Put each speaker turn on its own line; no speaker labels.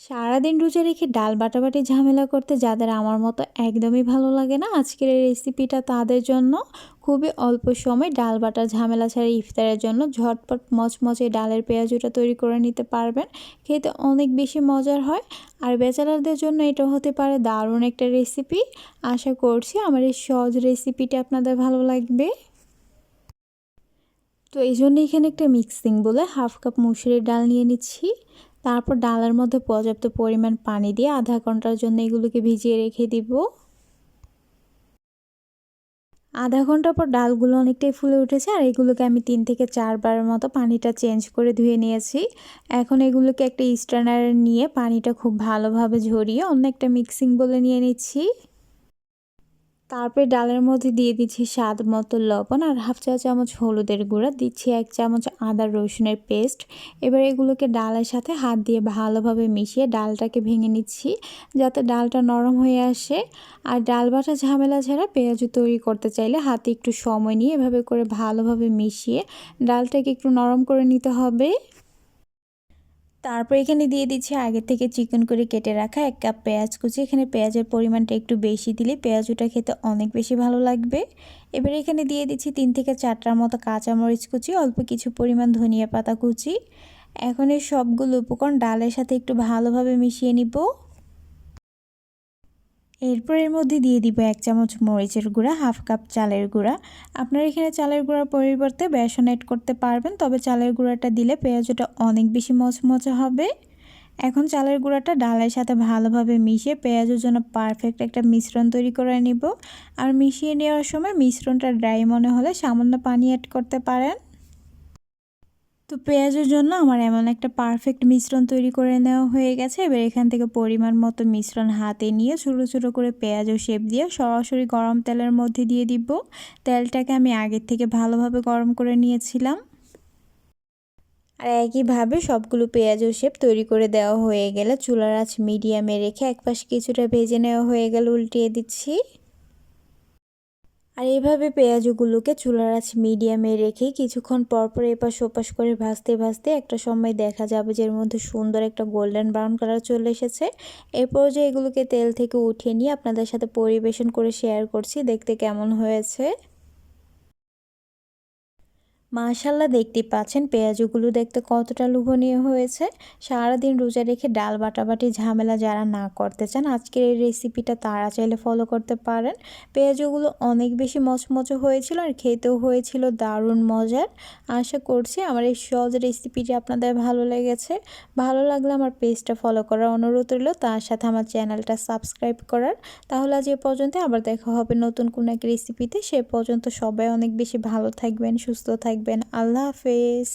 সারাদিন রোজা রেখে ডাল বাটাবাটি ঝামেলা করতে যাদের আমার মতো একদমই ভালো লাগে না, আজকের এই রেসিপিটা তাদের জন্য খুবই অল্প সময় ডাল বাটা ঝামেলা ছাড়া ইফতারের জন্য ঝটপট মচমচে ডালের পেঁয়াজুটা তৈরি করে নিতে পারবেন। খেতে অনেক বেশি মজার হয়। আর বেচারাদের জন্য এটা হতে পারে দারুণ একটা রেসিপি আশা করছি আমার এই সহজ রেসিপিটা আপনাদের ভালো লাগবে। তো এই জন্য এখানে একটা মিক্সিং বলে হাফ কাপ মুসুরির ডাল নিয়ে নিচ্ছি। তারপর ডালের মধ্যে পর্যাপ্ত পরিমাণ পানি দিয়ে আধা ঘণ্টার জন্য এগুলোকে ভিজিয়ে রেখে দিব। আধা ঘণ্টা পর ডালগুলো অনেকটাই ফুলে উঠেছে আর এগুলোকে আমি তিন থেকে চারবারের মতো পানিটা চেঞ্জ করে ধুয়ে নিয়েছি। এখন এগুলোকে একটা স্ট্যান্ডার নিয়ে পানিটা খুব ভালোভাবে ঝরিয়ে অন্য একটা মিক্সিং বলে নিয়ে নিচ্ছি। তারপরে ডালের মধ্যে দিয়ে দিচ্ছি স্বাদ মতো লবণ আর হাফ চা চামচ হলুদের গুঁড়া। দিচ্ছি এক চামচ আদা রসুনের পেস্ট। এবার এগুলোকে ডালের সাথে হাত দিয়ে ভালোভাবে মিশিয়ে ডালটাকে ভেঙে নিচ্ছি যাতে ডালটা নরম হয়ে আসে। আর ডাল বাটা ঝামেলা ছাড়া পেঁয়াজু তৈরি করতে চাইলে হাতে একটু সময় নিয়ে এভাবে করে ভালোভাবে মিশিয়ে ডালটাকে একটু নরম করে নিতে হবে। তারপর এখানে দিয়ে দিচ্ছি আগে থেকে চিকন করে কেটে রাখা এক কাপ পেঁয়াজ কুচি। এখানে পেঁয়াজের পরিমাণটা একটু বেশি দিলে পেঁয়াজটা খেতে অনেক বেশি ভালো লাগবে। এবার এখানে দিয়ে দিচ্ছি তিন থেকে চারটার মতো কাঁচামরিচ কুচি, অল্প কিছু পরিমাণ ধনিয়া পাতা কুচি। এখন এই সবগুলো উপকরণ ডালের সাথে একটু ভালোভাবে মিশিয়ে নিব। এরপর এর মধ্যে দিয়ে দিব এক চামচ মরিচের গুঁড়া, হাফ কাপ চালের গুঁড়া। আপনারা এখানে চালের গুঁড়ার পরিবর্তে বেসন অ্যাড করতে পারবেন, তবে চালের গুঁড়াটা দিলে পেঁয়াজটা অনেক বেশি মচমচে হবে। এখন চালের গুঁড়াটা ডালের সাথে ভালোভাবে মিশিয়ে পেঁয়াজের জন্য পারফেক্ট একটা মিশ্রণ তৈরি করে নিব। আর মিশিয়ে নেওয়ার সময় মিশ্রণটা ড্রাই মনে হলে সামান্য পানি অ্যাড করতে পারেন। তো পেঁয়াজের জন্য আমার এমন একটা পারফেক্ট মিশ্রণ তৈরি করে নেওয়া হয়ে গেছে। এবার এখান থেকে পরিমাণ মতো মিশ্রণ হাতে নিয়ে ছোটো ছোটো করে পেঁয়াজ ও শেপ দিয়ে সরাসরি গরম তেলের মধ্যে দিয়ে দিব। তেলটাকে আমি আগের থেকে ভালোভাবে গরম করে নিয়েছিলাম। আর একইভাবে সবগুলো পেঁয়াজ ও শেপ তৈরি করে দেওয়া হয়ে গেলে চুলার আঁচ মিডিয়ামে রেখে একপাশ কিছুটা ভেজে নেওয়া হয়ে গেলে, উল্টিয়ে দিচ্ছি। আর এভাবে পেঁয়াজগুলোকে চুলার আঁচ মিডিয়ামে রেখে কিছুক্ষণ পরপর এপাশ ওপাশ করে ভাজতে ভাজতে একটা সময় দেখা যাবে যে এর মধ্যে সুন্দর একটা গোল্ডেন ব্রাউন কালার চলে এসেছে। এরপর যে এগুলোকে তেল থেকে উঠিয়ে নিয়ে আপনাদের সাথে পরিবেশন করে শেয়ার করছি। দেখতে কেমন হয়েছে? মাশাল্লাহ দেখতে পাচ্ছেন পেঁয়াজগুলো দেখতে কতটা লোভনীয় হয়েছে। সারাদিন রোজা রেখে ডাল বাটাবাটি, ঝামেলা যারা না করতে চান, আজকের এই রেসিপিটা তারা চাইলে ফলো করতে পারেন। পেঁয়াজগুলো অনেক বেশি মচমচো হয়েছিল আর খেতেও হয়েছিল দারুণ মজার। আশা করছি আমার এই সহজ রেসিপিটি আপনাদের ভালো লেগেছে। ভালো লাগলে আমার পেজটা ফলো করার অনুরোধ রইল। তার সাথে আমার চ্যানেলটা সাবস্ক্রাইব করার। তাহলে আজ এ পর্যন্ত আবার দেখা হবে নতুন কোনো এক রেসিপিতে সে পর্যন্ত সবাই অনেক বেশি ভালো থাকবেন, সুস্থ থাকবেন। থাকবেন আল্লাহ হাফেজ